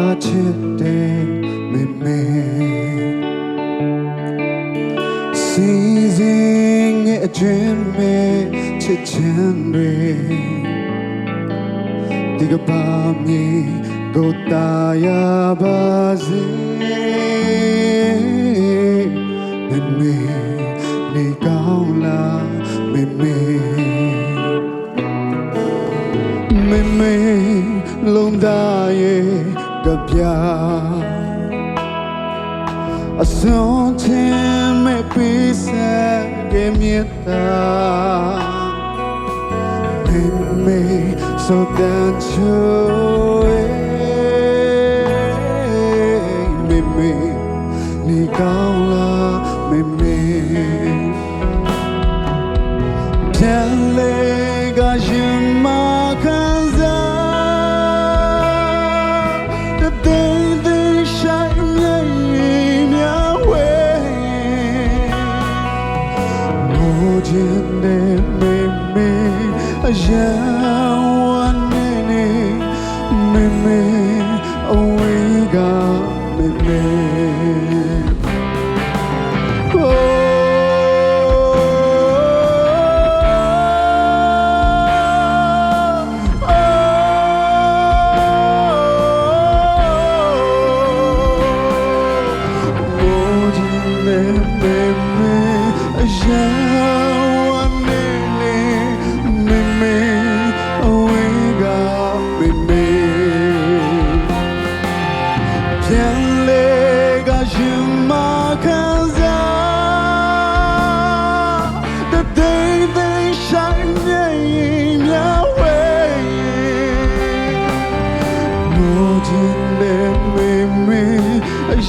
đã chia tên mềm mềm. Xì gì nghệ trên mê chết trên ta tiga pami gotaya mềm mềm, đi cao là mềm mềm. Lông da yeah တာယာပါစေမေမေနေကောင်းလားမေမေမင်းမင်းလုံးသားရဲ့ကြပြအစွန်ချင်းမဲ့ပေးဆက်ခဲ့မြတ်တာမင်းမင်းဆိုတဲ့ချိုးမင်းမင်းနေကောင်းလားမင်းမင်းပြန်လေ နဲ့မေမေအရာဝန်နေနေမေမေအဝေးကမေမေပြန်